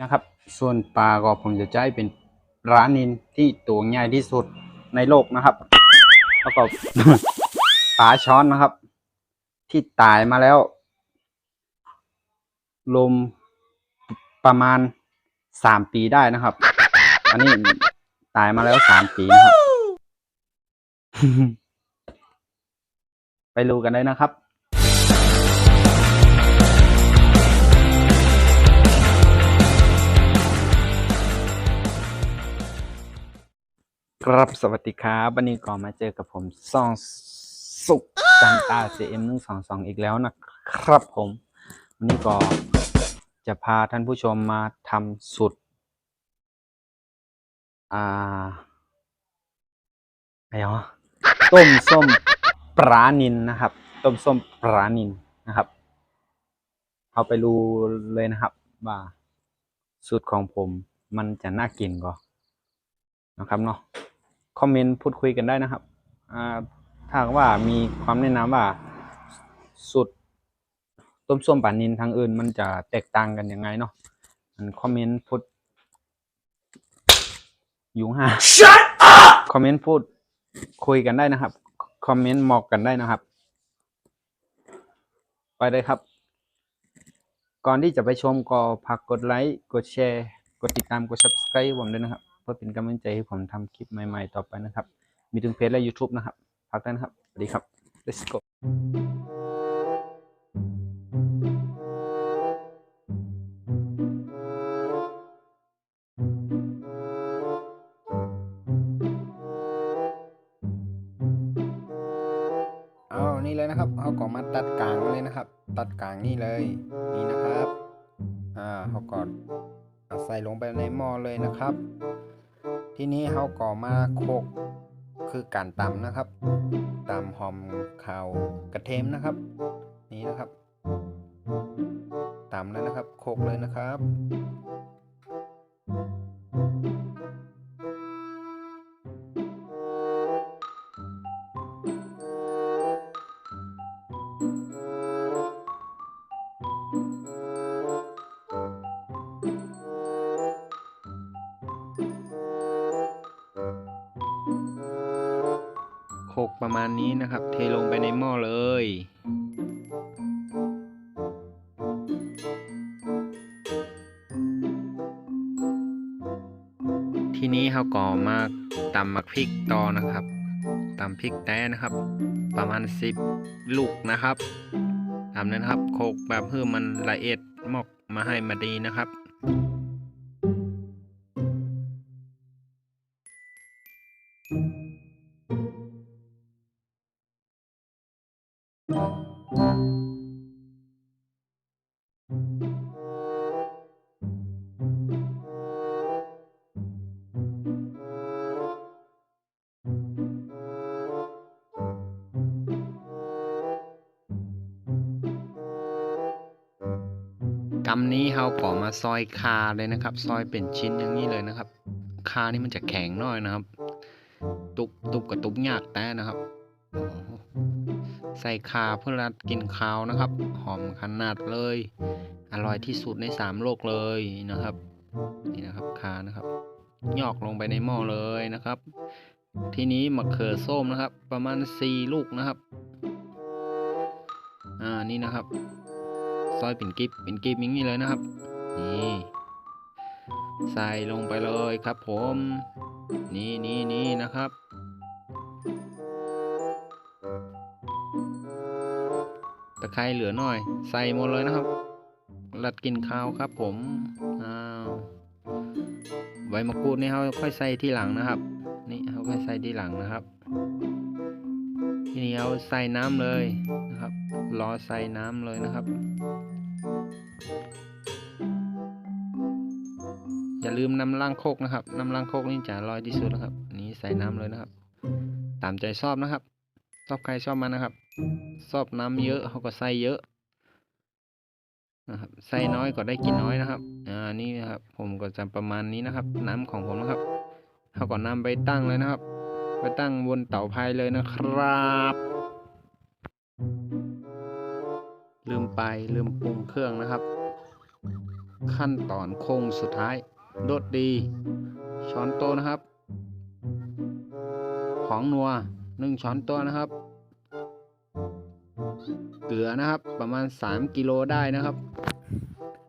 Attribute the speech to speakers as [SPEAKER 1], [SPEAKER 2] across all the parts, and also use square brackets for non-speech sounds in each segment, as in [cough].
[SPEAKER 1] นะครับ ส่วนปลาก็ผมจะใช้เป็นปลานินที่ตัวใหญ่ที่สุดในโลกนะครับ แล้วก็ปลาช้อนนะครับ ที่ตายมาแล้ว ลมประมาณสามปีได้นะครับ อันนี้ตายมาแล้วสามปีนะครับ ไปดูกันได้นะครับ ครับสวัสดีครับวันนี้ก็มาเจอกับผมซองสุกจันตา CM หนึ่งสองสองอีกแล้วนะครับผมวันนี้ก็จะพาท่านผู้ชมมาทำสุดอ่าอะไรวะต้มส้มปลานินนะครับ ต้มส้มปลานินนะครับ เอาไปดูเลยนะครับ ว่าสูตรของผมมันจะน่ากินก็นะครับเนาะ คอมเมนต์พูดคุยกันได้นะครับอ่าถ้าหากว่ามีความแนะนำว่าสูตรต้มส้มป่านินทางอื่น มันจะแตกต่างกันยังไงเนาะมันคอมเมนต์พูดยุงห้าคอมเมนต์พูดคุยกันได้นะครับ คอมเมนต์บอกกันได้นะครับ ไปเลยครับ ก่อนที่จะไปชมก็ฝากกดไลค์ กดแชร์ กดติดตาม กด subscribe ให้ผมด้วยนะครับ เพื่อเป็นกำลังใจให้ผมทำคลิปใหม่ๆต่อไปนะครับ มีถึงเพจและ YouTube นะครับฝากด้วยนะครับ สวัสดีครับ let's go ทีนี้เขาก่อมาโคกคือการตำนะครับตำหอมข่าวกระเทียมนะครับ นี่นะครับตำเลยนะครับ โคกเลยนะครับ ประมาณนี้นะครับ เทลงไปในหม้อเลย ทีนี้เขาก่อมาตำหมักพริกต่อนะครับตำพริกแต้นะครับ ประมาณ 10 ลูกนะครับตำนั้นครับโคกแบบเพื่อมันละเอียดหมอกมาให้มาดีนะครับ กำนี้เราก่อมาซอยคาเลยนะครับ ซอยเป็นชิ้นอย่างนี้เลยนะครับ คานี่มันจะแข็งน่อยนะครับ ตุบตุบกับตุบยากแต่นะครับ ใส่คาเพื่อรัดกินคาวนะครับ หอมขนาดเลย อร่อยที่สุดในสามโลกเลยนะครับ นี่นะครับคานะครับยอกลงไปในหม้อเลยนะครับ ทีนี้มะเขือส้มนะครับ ประมาณสี่ลูกนะครับ อ่านี่นะครับซอยเป็นกิบเป็นกิบอย่างนี้เลยนะครับนี่ใส่ลงไปเลยครับผม นี่นี่นี่นะครับ ตะไคร้เหลือหน่อย ใส่หมดเลยนะครับ รัดกินข้าวครับผมอ้าวใบมะกรูดนี่เขาค่อยใส่ที่หลังนะครับ นี่เขาค่อยใส่ที่หลังนะครับ ทีนี้เอาใส่น้ำเลยนะครับ รอใส่น้ำเลยนะครับอย่าลืมน้ำล้างโคกนะครับน้ำล้างโคกนี่จะอร่อยที่สุดนะครับ นี่ใส่น้ำเลยนะครับ ตามใจชอบนะครับ ชอบใครชอบมันนะครับชอบน้ำเยอะเขาก็ใส่เยอะนะครับใส่น้อยก็ได้กินน้อยนะครับอ่านี่นะครับผมก็จะประมาณนี้นะครับ น้ำของผมนะครับเขาก็นำไปตั้งเลยนะครับ ไปตั้งบนเตาไฟเลยนะครับลืมไปลืมปรุงเครื่องนะครับ ขั้นตอนโค้งสุดท้ายรสดี ช้อนโตนะครับ ของนัว หนึ่งช้อนโตะนะครับ เกลือนะครับประมาณ 3 กิโลได้นะครับ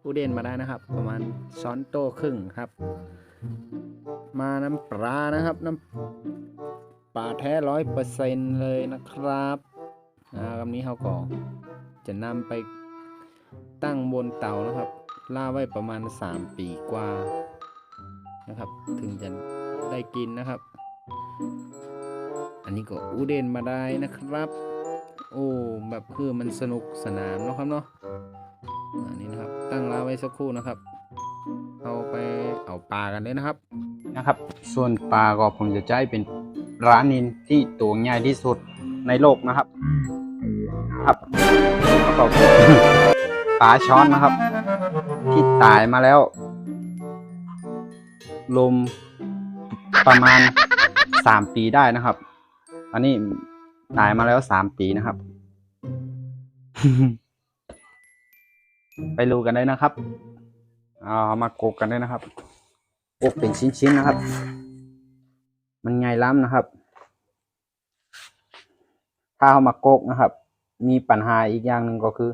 [SPEAKER 1] ผู้เด่นมาได้นะครับ ประมาณช้อนโต๊ะครึ่งครับ มาน้ำปลานะครับน้ำปลาแท้ร้อยเปอร์เซ็นเลยนะครับอ่าคำนี้เขาก็จะนำไปตั้งบนเตานะครับล่าไว้ประมาณ 3 ปีกว่านะครับ ถึงจะได้กินนะครับ นนี้ก็อูเดนมาได้นะครับ โอ้แบบคือมันสนุกสนานเนาะครับเนาะอันนี้นะครับตั้งร้านไว้สักครู่นะครับ เอาไปเอาปลากันเลยนะครับนะครับ ส่วนปลาก็ผมจะใช้เป็นร้านนินที่ตัวใหญ่ที่สุดในโลกนะครับ ครับก็ปลาช้อนนะครับ ที่ตายมาแล้ว ลมประมาณสามปีได้นะครับ อันนี้ตายมาแล้วสามปีนะครับ ไปดูกันได้นะครับ เอามาโกกกันได้นะครับโกกเป็นชิ้นๆนะครับ มันไงล้ำนะครับ ถ้าเอามาโกกนะครับ มีปัญหาอีกอย่างหนึ่งก็คือ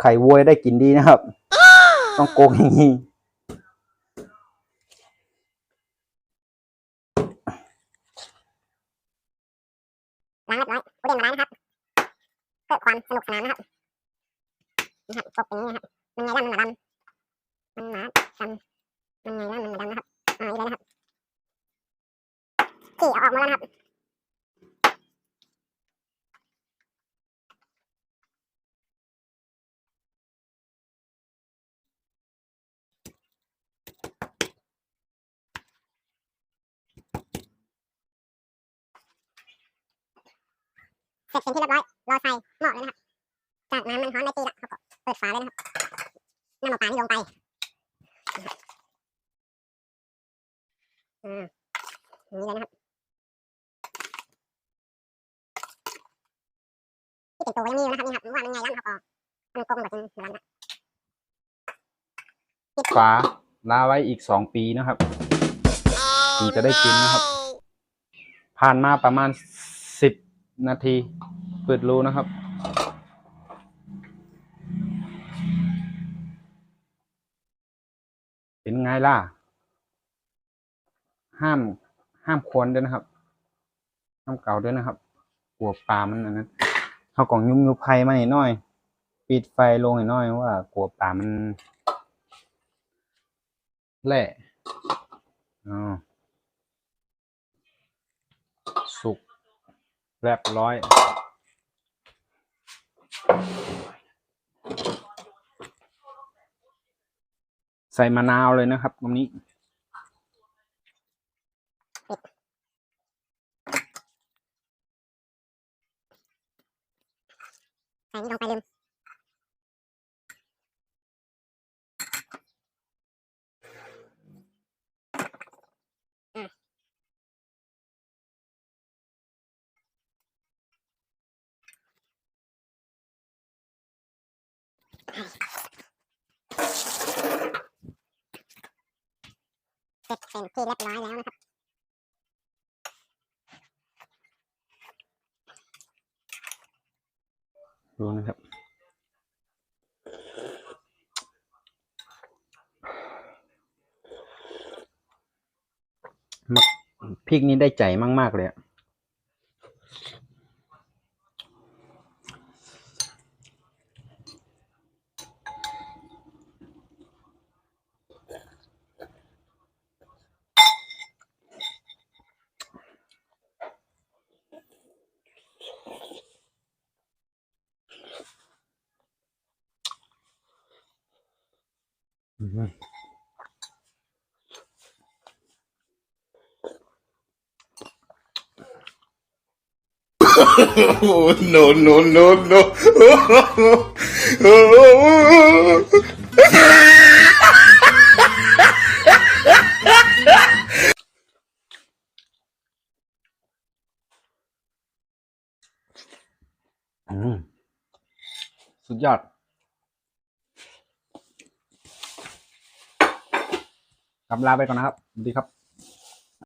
[SPEAKER 1] ไข่วัวได้กินดีนะครับ ต้องโกกอย่างนี้
[SPEAKER 2] ล้างเรียบร้อยกูเล่นมาล้างนะครับ เพื่อความสนุกสนานนะครับนะครับกบอย่างนี้นะครับ มันไงล่ะมันหมาดำมันหมาดำมันไงล่ะมันหมาดำนะครับ อ่าอีกเลยนะครับขี่ออกมาแล้วนะครับ ร็จเป็นที่เรียบร้อย รอใส่หม้อเลยนะครับ จากน้ำมันร้อนได้ตีละเขาก็เปิดฝาเลยนะครับน้ำมันปลาที่ลงไปนะครับอ่าอย่างนี้เลยนะครับ ที่เป็นตัวยังมีอยู่นะครับนี่ครับว่ามันไงย่ำเขาก็มันกลมแบบนี้เหมือนกันนะ
[SPEAKER 1] ฝาลาไว้อีกสองปีนะครับ ถึงจะได้กินนะครับ ผ่านมาประมาณสิบ นาทีเปิดรูนะครับ เป็นไงล่ะ ห้ามห้ามควรด้วยนะครับ ห้ามเก่าด้วยนะครับกัวปลามันอันนั้นเขากล่องยุ้มยุบไฟมาหน่อย ปิดไฟลงหน่อยว่ากลัวปลามันแหละอ๋อสุก แรบร้อย ใส่มะนาวเลยนะครับตรงนี้
[SPEAKER 2] ใส่นี่ลงไปลืม เสร็จเป็นที่เรียบร้อยแล้วนะครับ
[SPEAKER 1] ดูนะครับมักพริกนี้ได้ใจมาก ๆ เลยอะ อืม
[SPEAKER 3] Oh, [coughs] no, no, no, no.
[SPEAKER 1] อืมสุดยอด [coughs] กำลาไปก่อนนะครับสวัสดีครับ